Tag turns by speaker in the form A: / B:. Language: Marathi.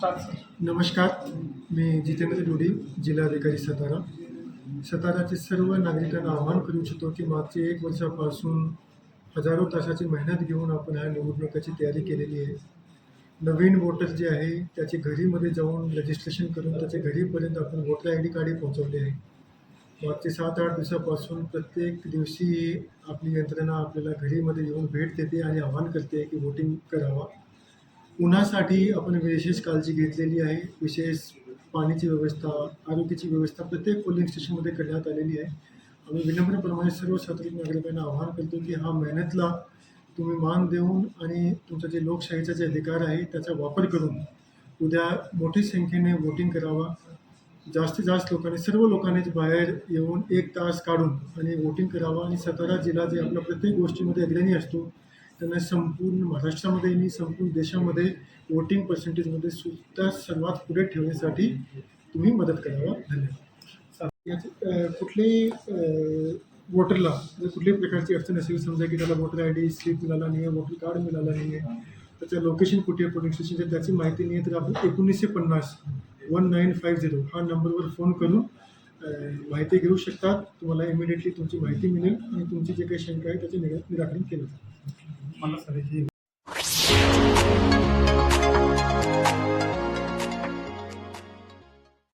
A: नमस्कार मी जितेंद्र डोडी जिल्हाधिकारी सातारा. साताराचे सर्व नागरिकांना आवाहन करू इच्छितो की मागचे एक वर्षापासून हजारो तासाची मेहनत घेऊन आपण ह्या निवडणुकाची तयारी केलेली आहे. नवीन वोटर जे आहे त्याचे घरीमध्ये जाऊन रजिस्ट्रेशन करून त्याचे घरीपर्यंत आपण वोटर आय डी कार्डही पोहोचवले आहे. मागचे सात आठ दिवसापासून प्रत्येक दिवशी आपली यंत्रणा आपल्याला घरीमध्ये येऊन भेट देते आणि आवाहन करते की वोटिंग करावा. उन्हासाठी आपण विशेष काळजी घेतलेली आहे. विशेष पाण्याची व्यवस्था आरोग्याची व्यवस्था प्रत्येक पोलिंग स्टेशनमध्ये करण्यात आलेली आहे. आम्ही विनम्रप्रमाणे सर्व सार्वजनिक नागरिकांना आवाहन करतो की हा मेहनतला तुम्ही मान देऊन आणि तुमचा जे लोकशाहीचा जे अधिकार आहे त्याचा वापर करून उद्या मोठी संख्येने वोटिंग करावा. जास्तीत जास्त लोकांनी सर्व लोकांनीच बाहेर येऊन एक तास काढून आणि वोटिंग करावा. आणि सातारा जिल्हा जे आपल्या प्रत्येक गोष्टीमध्ये अग्रणी असतो त्यांना संपूर्ण महाराष्ट्रामध्ये आणि संपूर्ण देशामध्ये वोटिंग पर्सेंटेजमध्ये सुद्धा सर्वात पुढे ठेवण्यासाठी तुम्ही मदत करावा. धन्यवाद. यात कुठलेही वोटरला जर कुठल्याही प्रकारची अडचण असेल समजा की त्याला वोटर आय डी स्लिप मिळाला नाही आहे वोटर कार्ड मिळाला नाही आहे त्याचं लोकेशन कुठे आहे पोलिंग स्टेशनचं त्याची माहिती नाही आहे तर आपण एकोणीसशे पन्नास वन नाईन फाईव्ह झिरो हा नंबरवर फोन करून माहिती घेऊ शकतात तुम्हाला इमिडिएटली तुमची माहिती मिळेल आणि तुमची जे काही शंका आहे त्याचे निरा निराकरण केलं जाईल.
B: మళ్ళీ సరి చేయాలి